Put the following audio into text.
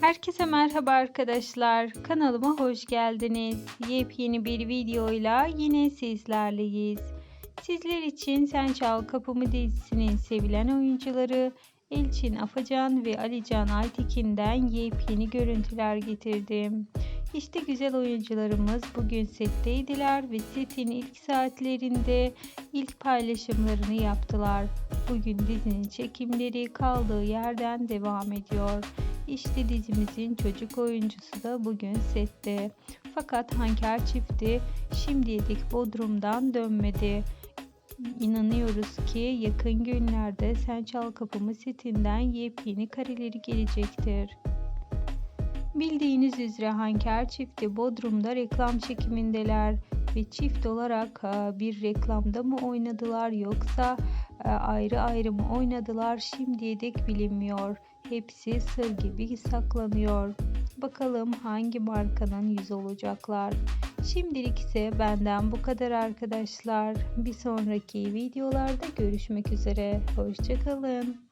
Herkese merhaba arkadaşlar. Kanalıma hoş geldiniz. Yepyeni bir videoyla yine sizlerleyiz. Sizler için Sen Çal Kapımı dizisinin sevilen oyuncuları Elçin Afacan ve Alican Aytekin'den yepyeni görüntüler getirdim. İşte güzel oyuncularımız bugün setteydiler ve setin ilk saatlerinde ilk paylaşımlarını yaptılar. Bugün dizinin çekimleri kaldığı yerden devam ediyor. İşte dizimizin çocuk oyuncusu da bugün sette. Fakat Hanker çifti şimdilik Bodrum'dan dönmedi. İnanıyoruz ki yakın günlerde Sen Çal Kapımı setinden yepyeni kareleri gelecektir. Bildiğiniz üzere Hanker çifti Bodrum'da reklam çekimindeler ve çift olarak e, bir reklamda mı oynadılar yoksa ayrı ayrı mı oynadılar şimdiye dek bilinmiyor. Hepsi sır gibi saklanıyor. Bakalım hangi markanın yüzü olacaklar. Şimdilik ise benden bu kadar arkadaşlar. Bir sonraki videolarda görüşmek üzere. Hoşçakalın.